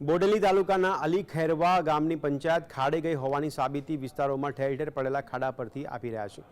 બોડેલી તાલુકાના અલી ખેરવા ગામની પંચાયત ખાડે ગઈ હોવાની સાબિતી વિસ્તારોમાં ઠેર ઠેર પડેલા ખાડા પરથી આપી રહ્યા છે.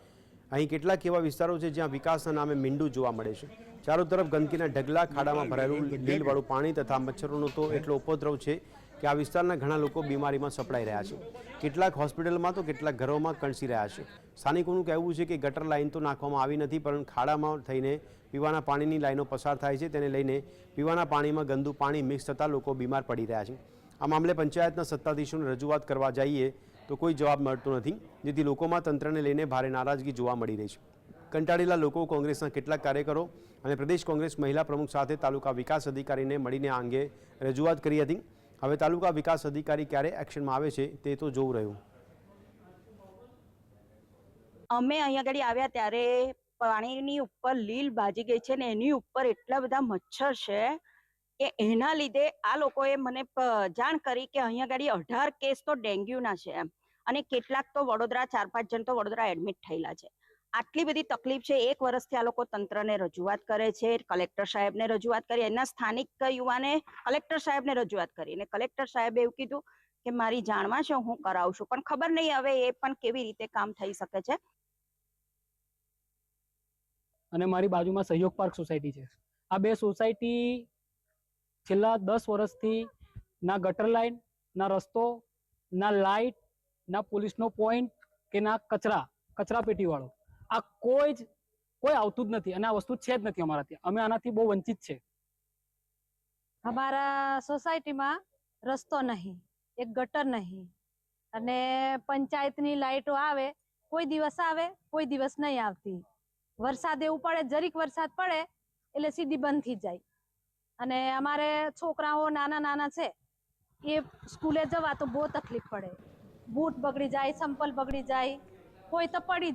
અહીં કેટલાક એવા વિસ્તારો છે જ્યાં વિકાસના નામે મીંડું જોવા મળે છે. ચારો તરફ ગંદકીના ઢગલા, ખાડામાં ભરાયેલું લીલવાળું પાણી તથા મચ્છરોનો તો એટલો ઉપદ્રવ છે કે આ વિસ્તારના ઘણા લોકો બીમારીમાં સપડાઈ રહ્યા છે. કેટલાક હોસ્પિટલમાં તો કેટલાક ઘરોમાં કણસી રહ્યા છે. સ્થાનિકોનું કહેવું છે કે ગટર લાઇન તો નાખવામાં આવી નથી પરંતુ ખાડામાં થઈને પીવાના પાણીની લાઈનો પસાર થાય છે. તેને લઈને પીવાના પાણીમાં ગંદુ પાણી મિક્સ થતાં લોકો બીમાર પડી રહ્યા છે. આ મામલે પંચાયતના સત્તાધીશોને રજૂઆત કરવા જઈએ તો કોઈ જવાબ મળતો નથી, જેથી લોકોમાં તંત્રને લઈને ભારે નારાજગી જોવા મળી રહી છે. કંટાળેલા લોકો કોંગ્રેસના કેટલાક કાર્યકરો અને પ્રદેશ કોંગ્રેસ મહિલા પ્રમુખ સાથે તાલુકા વિકાસ અધિકારીને મળીને આ અંગે રજૂઆત કરી હતી. હવે તાલુકા વિકાસ અધિકારી ક્યારે એક્શનમાં આવે છે તે તો જોવું રહ્યું. અમે અહીંયા આગળ આવ્યા ત્યારે પાણીની ઉપર લીલ ભાજી ગઈ છે ને એની ઉપર એટલા બધા મચ્છર છે કે એના લીધે આ લોકોએ મને જાણ કરી કે અહીંયા આગળ અઢાર કેસ તો ડેન્ગ્યુના છે એમ. અને કેટલાક તો વડોદરા ચાર પાંચ જણ તો વડોદરા એડમિટ થયેલા છે. આટલી બધી તકલીફ છે, એક વર્ષથી આ લોકો તંત્રને રજૂઆત કરે છે, કલેક્ટર સાહેબને રજૂઆત કરી, એના સ્થાનિક યુવાને કલેક્ટર સાહેબને રજૂઆત કરી અને કલેક્ટર સાહેબે એવું કીધું કે, મારી જાણમાં છે, હું કરાવું છું, પણ ખબર નહીં હવે એ પણ કેવી રીતે કામ થઈ શકે છે. અને મારી બાજુમાં સહયોગ પાર્ક સોસાયટી છે. આ બે સોસાયટી છેલ્લા દસ વર્ષથી ના ગટર લાઈન, ના રસ્તો, ના લાઇટ ના પોલીસનો પોઈન્ટ કે ના કચરા કચરા પેટી વાળો આ કોઈ જ, કોઈ આવતું જ નથી અને આ વસ્તુ છે જ નથી અમારા ત્યાં. અમે આનાથી બહુ વંચિત છે. અમારા સોસાયટીમાં રસ્તો નહીં, એક ગટર નહીં અને પંચાયતની લાઇટો આવે, કોઈ દિવસ આવે, કોઈ દિવસ નહીં આવતી. વરસાદ એવું પડે, જરીક વરસાદ પડે, એટલે સીધી બંધ થઈ જાય. અને અમારે છોકરાઓ નાના નાના છે, એ સ્કૂલે જવા તો બહુ તકલીફ પડે. બૂટ બગડી જાય, સંપલ બગડી જાય, કોઈ તો પડી